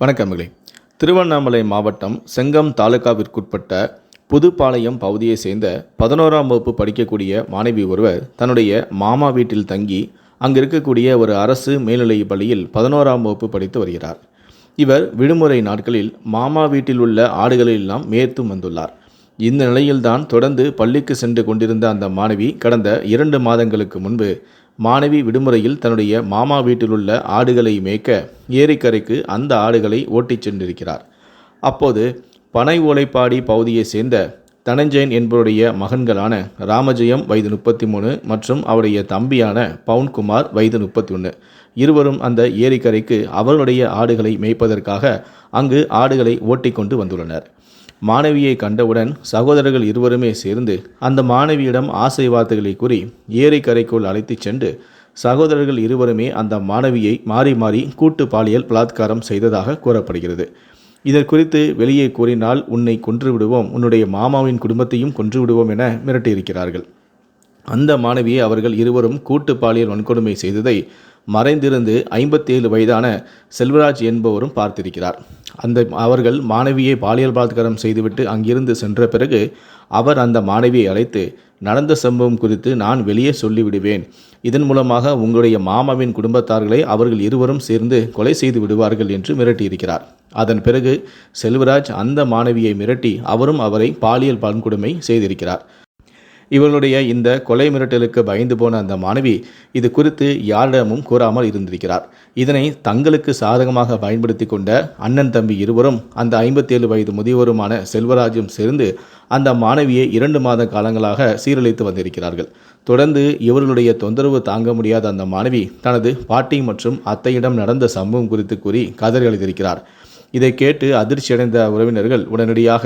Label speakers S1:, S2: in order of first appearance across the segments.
S1: வணக்கமிகளே திருவண்ணாமலை மாவட்டம் செங்கம் தாலுகாவிற்குட்பட்ட புதுப்பாளையம் பகுதியை சேர்ந்த பதினோராம் வகுப்பு படிக்கக்கூடிய மாணவி ஒருவர் தன்னுடைய மாமா வீட்டில் தங்கி அங்கு இருக்கக்கூடிய ஒரு அரசு மேல்நிலைப் பள்ளியில் பதினோராம் வகுப்பு படித்து வருகிறார். இவர் விடுமுறை நாட்களில் மாமா வீட்டில் உள்ள ஆடுகளெல்லாம் எல்லாம் வந்துள்ளார். இந்த நிலையில்தான் தொடர்ந்து பள்ளிக்கு சென்று கொண்டிருந்த அந்த மாணவி கடந்த இரண்டு மாதங்களுக்கு முன்பு மாணவி விடுமுறையில் தன்னுடைய மாமா வீட்டிலுள்ள ஆடுகளை மேய்க்க ஏரிக்கரைக்கு அந்த ஆடுகளை ஓட்டிச் சென்றிருக்கிறார். அப்போது பனை ஓலைப்பாடி பகுதியைச் சேர்ந்த தனஞ்சயன் என்பவருடைய மகன்களான ராமஜெயம் வயது முப்பத்தி மூணு மற்றும் அவருடைய தம்பியான பவுன்குமார் வயது முப்பத்தி ஒன்று இருவரும் அந்த ஏரிக்கரைக்கு அவர்களுடைய ஆடுகளை மேய்ப்பதற்காக அங்கு ஆடுகளை ஓட்டிக்கொண்டு வந்துள்ளனர். மாணவியை கண்டவுடன் சகோதரர்கள் இருவருமே சேர்ந்து அந்த மாணவியிடம் ஆசை வார்த்தைகளை கூறி ஏரிக்கரைக்குள் அழைத்துச் சென்று சகோதரர்கள் இருவருமே அந்த மாணவியை மாறி மாறி கூட்டு பாலியல் பலாத்காரம் செய்ததாக கூறப்படுகிறது. இதற்குறித்து வெளியே கூறினால் உன்னை கொன்று விடுவோம் உன்னுடைய மாமாவின் குடும்பத்தையும் கொன்று விடுவோம் என மிரட்டியிருக்கிறார்கள். அந்த மாணவியை அவர்கள் இருவரும் கூட்டு பாலியல் வன்கொடுமை செய்ததை மறைந்திருந்து ஐம்பத்தேழு வயதான செல்வராஜ் என்பவரும் பார்த்திருக்கிறார். அந்த அவர்கள் மாணவியை பாலியல் பலாத்காரம் செய்துவிட்டு அங்கிருந்து சென்ற பிறகு அவர் அந்த மாணவியை அழைத்து நடந்த சம்பவம் குறித்து நான் வெளியே சொல்லிவிடுவேன். இதன் மூலமாக உங்களுடைய மாமாவின் குடும்பத்தார்களை அவர்கள் இருவரும் சேர்ந்து கொலை செய்து விடுவார்கள் என்று மிரட்டியிருக்கிறார். அதன் பிறகு செல்வராஜ் அந்த மாணவியை மிரட்டி அவரும் அவரை பாலியல் பன்கொடுமை செய்திருக்கிறார். இவர்களுடைய இந்த கொலை மிரட்டலுக்கு பயந்து போன அந்த மாணவி இது குறித்து யாரிடமும் கூறாமல் இருந்திருக்கிறார். இதனை தங்களுக்கு சாதகமாக பயன்படுத்தி கொண்ட அண்ணன் தம்பி இருவரும் அந்த ஐம்பத்தேழு வயது முதியவருமான செல்வராஜும் சேர்ந்து அந்த மாணவியை இரண்டு மாத காலங்களாக சீரழித்து வந்திருக்கிறார்கள். தொடர்ந்து இவர்களுடைய தொந்தரவு தாங்க முடியாத அந்த மாணவி தனது பாட்டி மற்றும் அத்தையிடம் நடந்த சம்பவம் குறித்து கூறி கதறி எழுதியிருக்கிறார் இதை கேட்டு அதிர்ச்சியடைந்த உறவினர்கள் உடனடியாக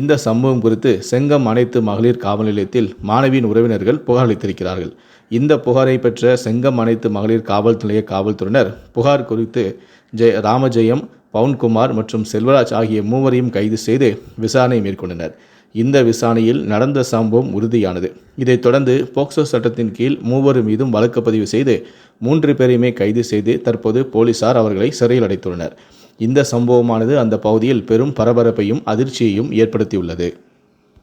S1: இந்த சம்பவம் குறித்து செங்கம் அனைத்து மகளிர் காவல் நிலையத்தில் மாணவியின் உறவினர்கள் புகார் அளித்திருக்கிறார்கள். இந்த புகாரை பெற்ற செங்கம் அனைத்து மகளிர் காவல் நிலைய காவல்துறையினர் புகார் குறித்து ஜெய ராமஜெயம் பவுன்குமார் மற்றும் செல்வராஜ் ஆகிய மூவரையும் கைது செய்து விசாரணை மேற்கொண்டனர். இந்த விசாரணையில் நடந்த சம்பவம் உறுதியானது. இதைத் தொடர்ந்து போக்சோ சட்டத்தின் கீழ் மூவர் மீதும் வழக்கு பதிவு செய்து மூன்று பேரையுமே கைது செய்து தற்போது போலீசார் அவர்களை சிறையில் அடைத்துள்ளனர். இந்த சம்பவமானது அந்த பகுதியில் பெரும் பரபரப்பையும் அதிர்ச்சியையும் ஏற்படுத்தியுள்ளது.